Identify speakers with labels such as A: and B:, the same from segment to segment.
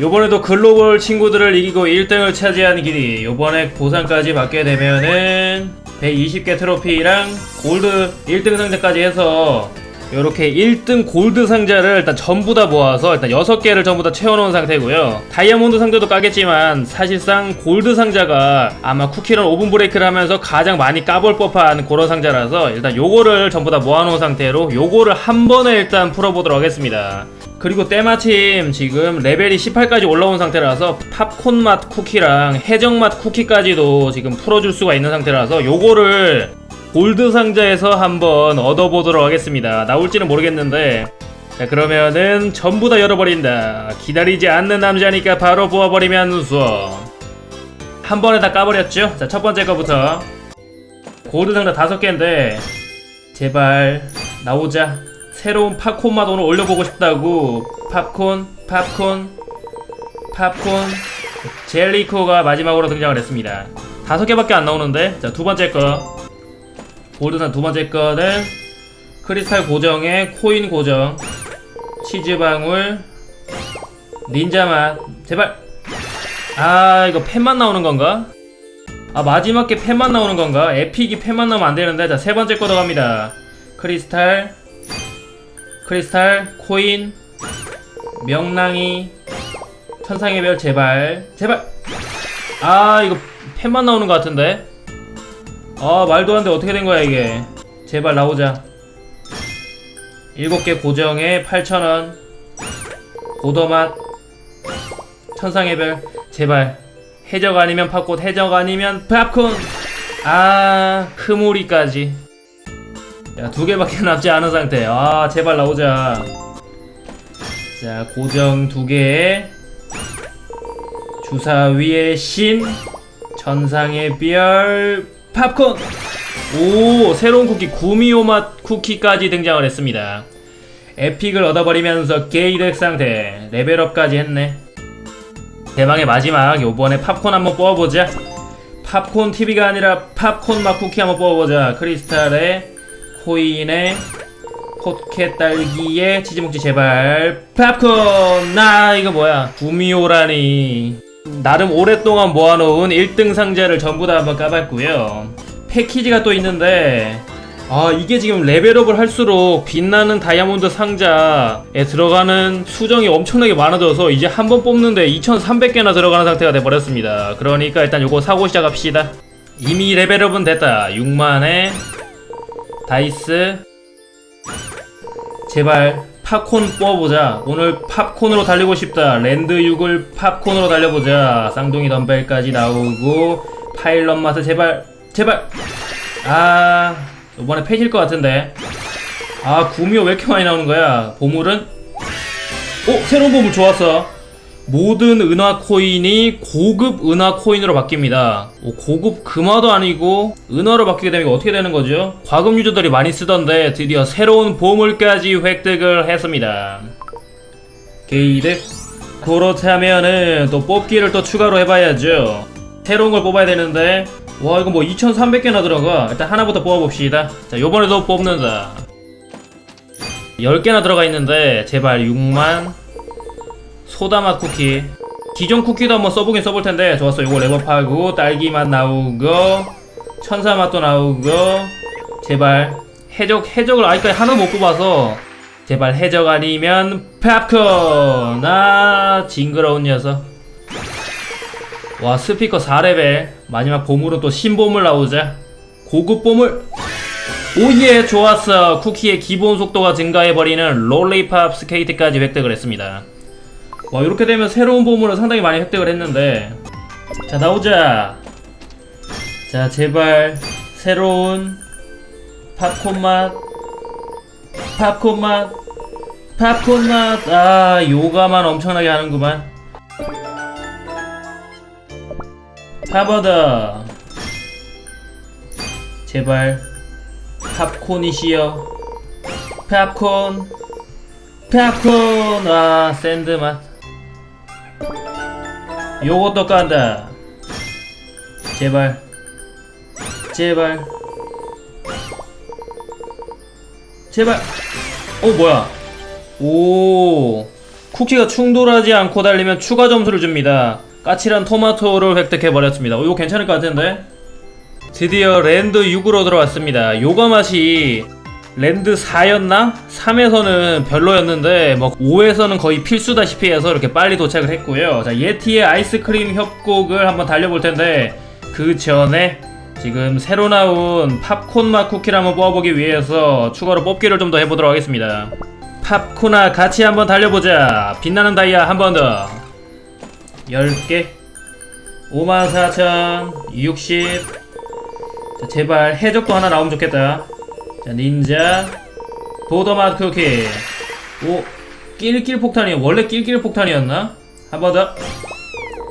A: 요번에도 글로벌 친구들을 이기고 1등을 차지한 길이 요번에 보상까지 받게 되면은 120개 트로피랑 골드 1등 상자까지 해서 요렇게 1등 골드 상자를 일단 전부 다 모아서 일단 6개를 전부 다 채워놓은 상태고요. 다이아몬드 상자도 까겠지만 사실상 골드 상자가 아마 쿠키런 오븐 브레이크를 하면서 가장 많이 까볼 법한 그런 상자라서 일단 요거를 전부 다 모아놓은 상태로 요거를 한 번에 일단 풀어보도록 하겠습니다 그리고 때마침 지금 레벨이 18까지 올라온 상태라서 팝콘 맛 쿠키랑 해적 맛 쿠키까지도 지금 풀어줄 수가 있는 상태라서 요거를 골드 상자에서 한번 얻어보도록 하겠습니다. 나올지는 모르겠는데 자 그러면은 전부 다 열어버린다. 기다리지 않는 남자니까 바로 수어. 한 번에 다 까버렸죠? 자 첫 번째 거부터 골드 상자 다섯 개인데 제발 나오자. 새로운 팝콘 맛 오늘 올려보고 싶다고. 팝콘 팝콘 팝콘. 젤리코가 마지막으로 등장을 했습니다. 다섯 개밖에 안 나오는데 자 두 번째 거. 골드산 두 번째 거는 크리스탈 고정에 코인 고정. 치즈 방울 닌자 맛. 제발. 아 이거 펜만 나오는 건가? 아 마지막 게 펜만 나오는 건가? 에픽이 펜만 나오면 안 되는데 자 세 번째 거 들어갑니다. 크리스탈 크리스탈 코인 명랑이 천상의 별 제발 제발. 아 이거 펜만 나오는 것 같은데? 아 말도 안 돼. 어떻게 된 거야 이게? 제발 나오자. 7개 고정에 8,000원. 고더맛. 천상의 별 제발. 해적 아니면 팝콘 해적 아니면 팝콘. 아 흐무리까지 야 두 개밖에 남지 않은 상태 아 제발 나오자. 자 고정 두 개에 주사위의 신 천상의 별 팝콘. 오 새로운 쿠키 구미호 맛 쿠키까지 등장을 했습니다. 에픽을 얻어버리면서 게이득 상태 레벨업까지 했네. 대망의 마지막 요번에 팝콘 한번 뽑아보자. 팝콘 TV가 아니라 팝콘 맛 쿠키 한번 뽑아보자. 크리스탈에 코인에 포켓 딸기에 치즈묵지 제발 팝콘. 나 이거 뭐야? 구미호라니. 나름 오랫동안 모아놓은 1등 상자를 전부 다 한번 까봤고요. 패키지가 또 있는데 아 이게 지금 레벨업을 할수록 빛나는 다이아몬드 상자에 들어가는 수정이 엄청나게 많아져서 이제 한 번 뽑는데 2300개나 들어가는 상태가 돼버렸습니다. 그러니까 일단 요거 사고 시작합시다. 이미 레벨업은 됐다. 6만에 다이스. 제발 팝콘 뽑아보자. 오늘 팝콘으로 달리고 싶다. 랜드 6을 팝콘으로 달려보자. 쌍둥이 덤벨까지 나오고 파일럿 맛을 제발 제발. 아 이번에 패질 것 같은데. 아 구미호 왜 이렇게 많이 나오는 거야? 보물은? 오 새로운 보물 좋았어 모든 은화 코인이 고급 은화 코인으로 바뀝니다. 오, 고급 금화도 아니고 은화로 바뀌게 되면 어떻게 되는 거죠? 과금 유저들이 많이 쓰던데 드디어 새로운 보물까지 획득을 했습니다. 게이득 그렇다면은 또 뽑기를 또 추가로 해봐야죠. 새로운 걸 뽑아야 되는데 와 이거 뭐 2300개나 들어가 일단 하나부터 뽑아봅시다 자 요번에도 뽑는다 10개나 들어가 있는데 제발 6만 소다맛 쿠키. 기존 쿠키도 한번 써보긴 써볼 텐데. 좋았어. 요거 레버파고 딸기맛 나오고 천사맛도 나오고 제발 해적 해적을 아직까지 하나 못 뽑아서 제발 해적 아니면 팝콘. 아 징그러운 녀석. 와 스피커 4레벨 마지막 보물은 또 신보물 나오자. 고급 보물 오예 좋았어. 쿠키의 기본 속도가 증가해버리는 롤리팝 스케이트까지 획득을 했습니다 와 이렇게 되면 새로운 보물을 상당히 많이 획득을 했는데. 자 나오자. 자 제발. 새로운 팝콘 맛. 팝콘 맛. 팝콘 맛아 요가만 엄청나게 하는구만. 파버더. 제발. 팝콘이시여. 팝콘. 팝콘. 아 샌드맛 요것도 깐다 제발 제발 제발 어 뭐야 오 쿠키가 충돌하지 않고 달리면 추가 점수를 줍니다. 까칠한 토마토를 획득해버렸습니다. 어, 이거 괜찮을 것 같은데? 드디어 랜드 6으로 들어왔습니다. 요가 맛이 랜드 4였나? 3에서는 별로였는데 뭐 5에서는 거의 필수다시피 해서 이렇게 빨리 도착을 했고요. 자, 예티의 아이스크림 협곡을 한번 달려볼 텐데 그 전에 지금 새로 나온 팝콘 맛 쿠키를 한번 뽑아보기 위해서 추가로 뽑기를 좀 더 해보도록 하겠습니다. 팝콘아 같이 한번 달려보자. 빛나는 다이아 한 번 더. 10개. 54,060. 자, 제발 해적도 하나 나오면 좋겠다. 자, 닌자. 보더맛 쿠키. 오, 낄낄 폭탄이 원래 낄낄 폭탄이었나? 한 번 더.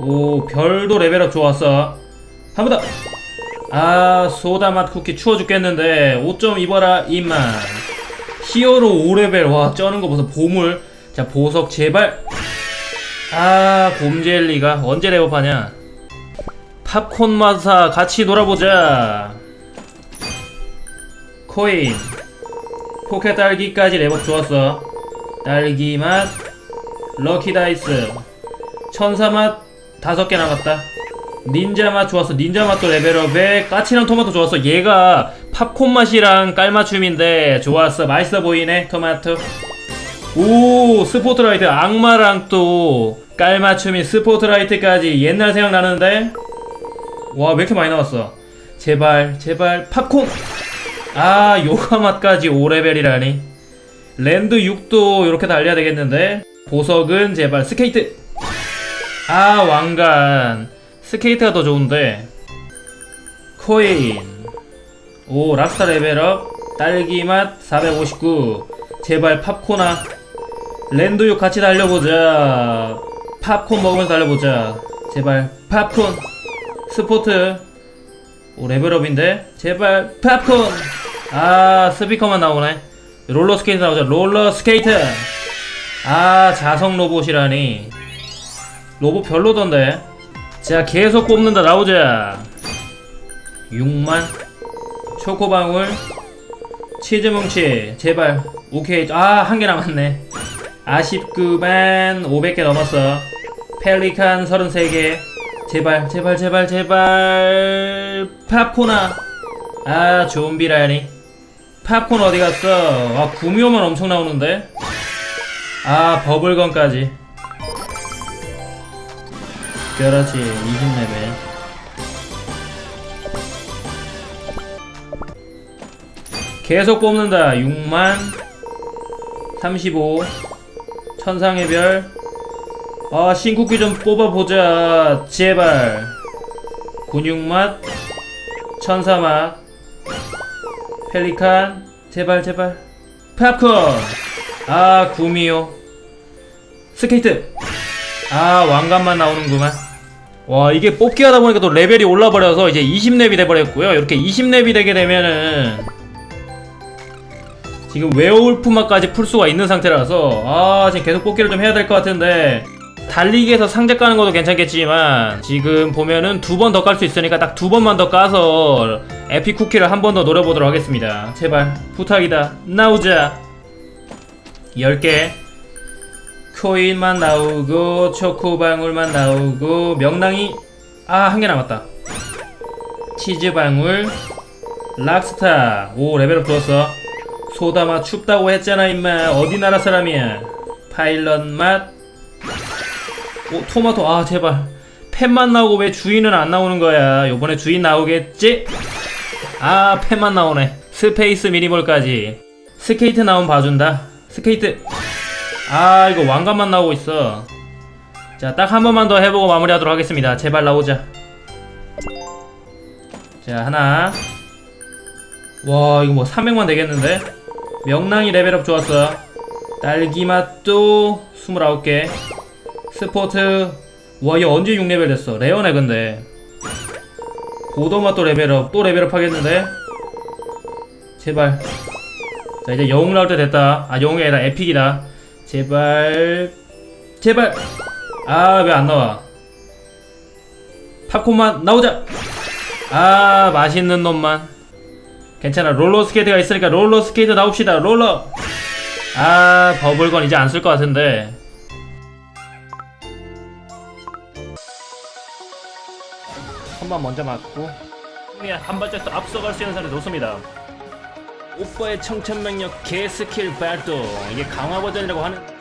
A: 오, 별도 레벨업 좋았어. 한 번 더. 아, 소다맛 쿠키 추워 죽겠는데. 5점 입어라, 임만. 히어로 5레벨. 와, 쩌는 거 보소. 보물. 자, 보석 제발. 아, 곰젤리가 언제 레벨업하냐? 팝콘 마사 같이 놀아보자. 코인. 포켓 딸기까지 레벨업 좋았어. 딸기 맛. 럭키 다이스. 천사 맛 다섯 개 남았다. 닌자 맛 좋았어. 닌자 맛도 레벨업에 까칠한 토마토 좋았어. 얘가 팝콘 맛이랑 깔맞춤인데 좋았어. 맛있어 보이네. 토마토. 오 스포트라이트 악마랑 또 깔맞춤인 스포트라이트까지 옛날 생각나는데 와 왜 이렇게 많이 나왔어 제발 제발 팝콘 아 요가 맛까지 5레벨이라니. 랜드 6도 이렇게 달려야 되겠는데? 보석은 제발 스케이트. 아 왕관. 스케이트가 더 좋은데. 코인. 오 락스타 레벨업. 딸기맛 459 제발 팝콘아 랜드육 같이 달려보자. 팝콘 먹으면서 달려보자. 제발 팝콘. 스포트. 오 레벨업인데? 제발 팝콘 아 스피커만 나오네. 롤러 스케이트 나오자 롤러 스케이트. 아 자석 로봇이라니. 로봇 별로던데. 자 계속 뽑는다 나오자. 6만. 초코방울. 치즈 뭉치. 제발. 오케이. 아 한 개 남았네. 아쉽구만. 500개 넘었어. 펠리칸 33개. 제발 제발 제발 제발. 팝콘아 아 좀비라니 팝콘 어디 갔어 아 구미호만 엄청 나오는데 아 버블건까지 그렇지 20레벨 계속 뽑는다 6만 35 천상의 별. 아, 신쿠키 좀 뽑아보자. 제발. 근육맛. 천사맛. 펠리칸. 제발, 제발. 팝콘. 아, 구미호. 스케이트. 아, 왕관만 나오는구만. 와, 이게 뽑기 하다 보니까 또 레벨이 올라버려서 이제 20렙이 돼버렸고요. 이렇게 20렙이 되게 되면은 지금 웨어울프 맛까지 풀 수가 있는 상태라서 아 지금 계속 뽑기를 좀 해야 될 것 같은데 달리기에서 상자 까는 것도 괜찮겠지만 지금 보면은 두 번 더 깔 수 있으니까 딱 두 번만 더 까서 에픽 쿠키를 한 번 더 노려보도록 하겠습니다. 제발 부탁이다. 나오자. 10개. 코인만 나오고 초코방울만 나오고 명랑이 아 한 개 남았다. 치즈방울 락스타. 오 레벨업 좋았어. 소다맛 춥다고 했잖아 임마. 어디 나라 사람이야? 파일럿 맛 오, 토마토 아 제발. 펫만 나오고 왜 주인은 안 나오는 거야? 요번에 주인 나오겠지? 아 펫만 나오네. 스페이스 미니볼까지. 스케이트 나오면 봐준다. 스케이트. 아 이거 왕관만 나오고 있어. 자 딱 한 번만 더 해보고 마무리하도록 하겠습니다. 제발 나오자. 자 하나. 와 이거 뭐 300만 되겠는데? 명랑이 레벨업 좋았어. 딸기 맛도 29개 스포트 와얘 언제 6레벨 됐어? 레어네 근데. 고도 맛도 레벨업 또 레벨업 하겠는데? 제발. 자 이제 영웅 나올 때 됐다. 아 영웅이 아니라 에픽이다. 제발. 제발. 아 왜 안 나와? 팝콘만 나오자. 아 맛있는 놈만. 괜찮아. 롤러 스케이트가 있으니까 롤러 스케이트 나옵시다. 롤러. 아 버블건 이제 안 쓸 것 같은데 한번 먼저 맞고. 그냥 한 발짝 더 앞서갈 수 있는 상태 좋습니다. 오빠의 청천명력 개스킬 발동. 이게 강화 버전이라고 하는